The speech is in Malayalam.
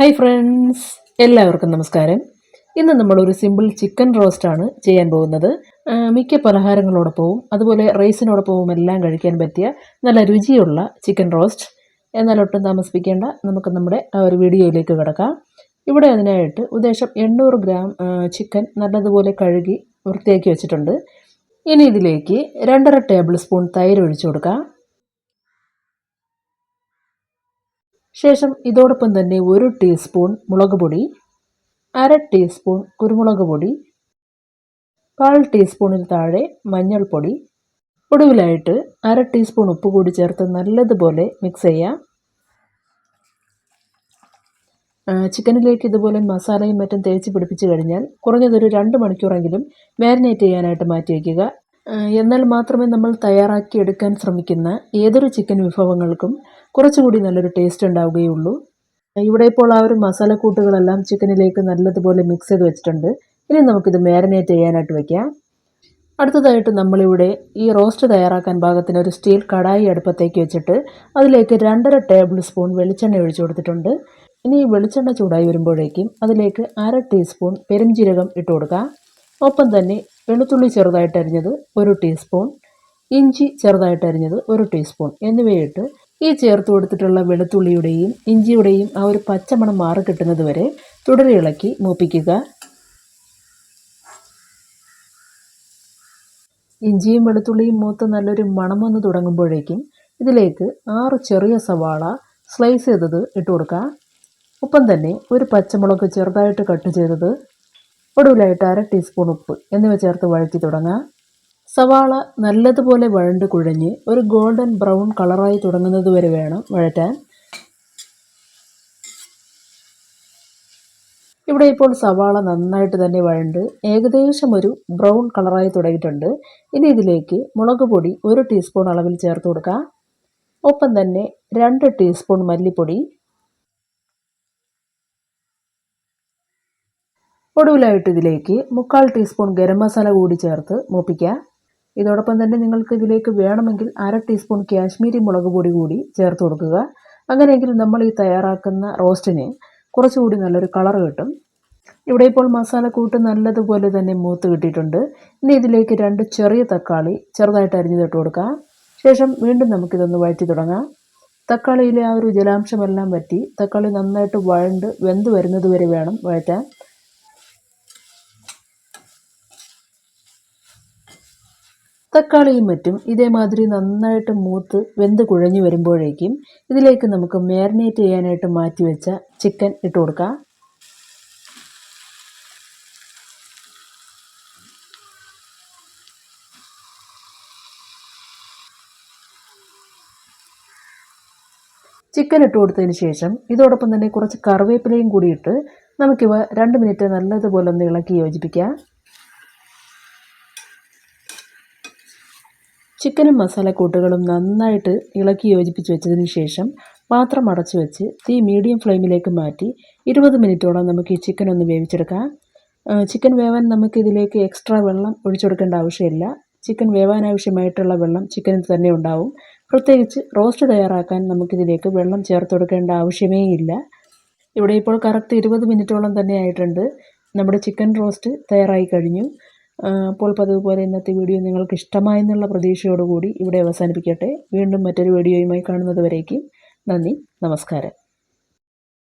ഹായ് ഫ്രണ്ട്സ് എല്ലാവർക്കും നമസ്കാരം. ഇന്ന് നമ്മളൊരു സിമ്പിൾ ചിക്കൻ റോസ്റ്റാണ് ചെയ്യാൻ പോകുന്നത്. മിക്ക പലഹാരങ്ങളോടൊപ്പവും അതുപോലെ റൈസിനോടൊപ്പവും എല്ലാം കഴിക്കാൻ പറ്റിയ നല്ല രുചിയുള്ള ചിക്കൻ റോസ്റ്റ് എന്നാൽ ഒട്ടും താമസിപ്പിക്കേണ്ട നമുക്ക് നമ്മുടെ ഒരു വീഡിയോയിലേക്ക് കിടക്കാം. ഇവിടെ അതിനായിട്ട് ഉദ്ദേശം എണ്ണൂറ് ഗ്രാം ചിക്കൻ നല്ലതുപോലെ കഴുകി വൃത്തിയാക്കി വെച്ചിട്ടുണ്ട്. ഇനി ഇതിലേക്ക് രണ്ടര ടേബിൾ സ്പൂൺ തൈര് ഒഴിച്ചു കൊടുക്കാം. ശേഷം ഇതോടൊപ്പം തന്നെ ഒരു ടീസ്പൂൺ മുളക് പൊടി അര ടീസ്പൂൺ കുരുമുളക് പൊടി കാൽ ടീസ്പൂണിൽ താഴെ മഞ്ഞൾപ്പൊടി ഒടുവിലായിട്ട് അര ടീസ്പൂൺ ഉപ്പ് കൂടി ചേർത്ത് നല്ലതുപോലെ മിക്സ് ചെയ്യാം. ചിക്കനിലേക്ക് ഇതുപോലെ മസാലയും മറ്റും തേച്ച് പിടിപ്പിച്ച് കഴിഞ്ഞാൽ കുറഞ്ഞതൊരു രണ്ട് മണിക്കൂറെങ്കിലും മാരിനേറ്റ് ചെയ്യാനായിട്ട് മാറ്റി വയ്ക്കുക. എന്നാൽ മാത്രമേ നമ്മൾ തയ്യാറാക്കി എടുക്കാൻ ശ്രമിക്കുന്ന ഏതൊരു ചിക്കൻ വിഭവങ്ങൾക്കും കുറച്ചുകൂടി നല്ലൊരു ടേസ്റ്റ് ഉണ്ടാവുകയുള്ളൂ. ഇവിടെ ഇപ്പോൾ ആ ഒരു മസാലക്കൂട്ടുകളെല്ലാം ചിക്കനിലേക്ക് നല്ലതുപോലെ മിക്സ് ചെയ്ത് വെച്ചിട്ടുണ്ട്. ഇനി നമുക്കിത് മാരിനേറ്റ് ചെയ്യാനായിട്ട് വയ്ക്കാം അടുത്തതായിട്ട് നമ്മളിവിടെ ഈ റോസ്റ്റ് തയ്യാറാക്കാൻ ഭാഗത്തിന് ഒരു സ്റ്റീൽ കടായി അടുപ്പത്തേക്ക് വെച്ചിട്ട് അതിലേക്ക് രണ്ടര ടേബിൾ സ്പൂൺ വെളിച്ചെണ്ണ ഒഴിച്ചു കൊടുത്തിട്ടുണ്ട്. ഇനി ഈ വെളിച്ചെണ്ണ ചൂടായി വരുമ്പോഴേക്കും അതിലേക്ക് അര ടീസ്പൂൺ പെരുംജീരകം ഇട്ട് കൊടുക്കുക ഒപ്പം തന്നെ വെളുത്തുള്ളി ചെറുതായിട്ട് അരിഞ്ഞത് ഒരു ടീസ്പൂൺ ഇഞ്ചി ചെറുതായിട്ട് അരിഞ്ഞത് ഒരു ടീസ്പൂൺ എന്നിവയിട്ട് ഈ ചേർത്ത് കൊടുത്തിട്ടുള്ള വെളുത്തുള്ളിയുടെയും ഇഞ്ചിയുടെയും ആ ഒരു പച്ചമണം മാറി കിട്ടുന്നത് വരെ തുടരെ ഇളക്കി മൂപ്പിക്കുക. ഇഞ്ചിയും വെളുത്തുള്ളിയും മൂത്ത് നല്ലൊരു മണം വന്ന് തുടങ്ങുമ്പോഴേക്കും ഇതിലേക്ക് ആറ് ചെറിയ സവാള സ്ലൈസ് ചെയ്തത് ഇട്ട് കൊടുക്കുക. ഒപ്പം തന്നെ ഒരു പച്ചമുളക് ചെറുതായിട്ട് കട്ട് ചെയ്തത് ഒടുവിലായിട്ട് അര ടീസ്പൂൺ ഉപ്പ്. എന്നിവ ചേർത്ത് വഴറ്റി തുടങ്ങാം. സവാള നല്ലതുപോലെ വഴണ്ട് കുഴഞ്ഞ് ഒരു ഗോൾഡൻ ബ്രൗൺ കളറായി തുടങ്ങുന്നത് വരെ വേണം വഴറ്റാൻ. ഇവിടെ ഇപ്പോൾ സവാള നന്നായിട്ട് തന്നെ വഴണ്ട്. ഏകദേശം ഒരു ബ്രൗൺ കളറായി തുടങ്ങിയിട്ടുണ്ട്. ഇനി ഇതിലേക്ക് മുളക് പൊടി ഒരു ടീസ്പൂൺ അളവിൽ ചേർത്ത് കൊടുക്കുക ഒപ്പം തന്നെ രണ്ട് ടീസ്പൂൺ മല്ലിപ്പൊടി ഒടുവിലായിട്ട് ഇതിലേക്ക് മുക്കാൽ ടീസ്പൂൺ ഗരം മസാല കൂടി ചേർത്ത് മൂപ്പിക്കുക. ഇതോടൊപ്പം തന്നെ നിങ്ങൾക്ക് ഇതിലേക്ക് വേണമെങ്കിൽ അര ടീസ്പൂൺ കാശ്മീരി മുളക് പൊടി കൂടി ചേർത്ത് കൊടുക്കുക. അങ്ങനെയെങ്കിൽ നമ്മൾ ഈ തയ്യാറാക്കുന്ന റോസ്റ്റിന് കുറച്ചുകൂടി നല്ലൊരു കളർ കിട്ടും. ഇവിടെ ഇപ്പോൾ മസാലക്കൂട്ട് നല്ലതുപോലെ തന്നെ മൂത്ത് കിട്ടിയിട്ടുണ്ട്. ഇനി ഇതിലേക്ക് രണ്ട് ചെറിയ തക്കാളി ചെറുതായിട്ട് അരിഞ്ഞിട്ട് കൊടുക്കുക ശേഷം വീണ്ടും നമുക്കിതൊന്ന് വഴറ്റി തുടങ്ങാം. തക്കാളിയിലെ ആ ഒരു ജലാംശമെല്ലാം വറ്റി തക്കാളി നന്നായിട്ട് വഴണ്ട് വെന്ത് വരുന്നത് വരെ വേണം വഴറ്റാൻ. തക്കാളിയും മറ്റും ഇതേമാതിരി നന്നായിട്ട് മൂത്ത് വെന്ത് കുഴഞ്ഞു വരുമ്പോഴേക്കും ഇതിലേക്ക് നമുക്ക് മാരിനേറ്റ് ചെയ്യാനായിട്ട് മാറ്റി വെച്ച ചിക്കൻ ഇട്ട് കൊടുക്കാം. ചിക്കൻ ഇട്ട് കൊടുത്തതിന് ശേഷം ഇതോടൊപ്പം തന്നെ കുറച്ച് കറിവേപ്പിലയും കൂടി ഇട്ട് നമുക്കിവ രണ്ട് മിനിറ്റ് നല്ലതുപോലെ ഒന്ന് ഇളക്കി യോജിപ്പിക്കാം. ചിക്കനും മസാലക്കൂട്ടുകളും നന്നായിട്ട് ഇളക്കി യോജിപ്പിച്ച് വെച്ചതിന് ശേഷം പാത്രം അടച്ചു വെച്ച് തീ മീഡിയം ഫ്ലെയിമിലേക്ക് മാറ്റി ഇരുപത് മിനിറ്റോളം നമുക്ക് ഈ ചിക്കൻ ഒന്ന് വേവിച്ചെടുക്കാം ചിക്കൻ വേവാൻ നമുക്ക് ഇതിലേക്ക് എക്സ്ട്രാ വെള്ളം ഒഴിച്ചെടുക്കേണ്ട ആവശ്യമില്ല. ചിക്കൻ വേവാൻ ആവശ്യമായിട്ടുള്ള വെള്ളം ചിക്കനിൽ തന്നെ ഉണ്ടാവും. പ്രത്യേകിച്ച് റോസ്റ്റ് തയ്യാറാക്കാൻ നമുക്കിതിലേക്ക് വെള്ളം ചേർത്ത് കൊടുക്കേണ്ട ആവശ്യമേ ഇല്ല. ഇവിടെ ഇപ്പോൾ കറക്റ്റ് ഇരുപത് മിനിറ്റോളം തന്നെ ആയിട്ടുണ്ട്. നമ്മുടെ ചിക്കൻ റോസ്റ്റ് തയ്യാറായി കഴിഞ്ഞു. അപ്പോൾ പതിവ് പോലെ ഇന്നത്തെ വീഡിയോ നിങ്ങൾക്ക് ഇഷ്ടമായെന്നുള്ള പ്രതീക്ഷയോടുകൂടി ഇവിടെ അവസാനിപ്പിക്കട്ടെ. വീണ്ടും മറ്റൊരു വീഡിയോയുമായി കാണുന്നത് വരേക്കും. നന്ദി. നമസ്കാരം.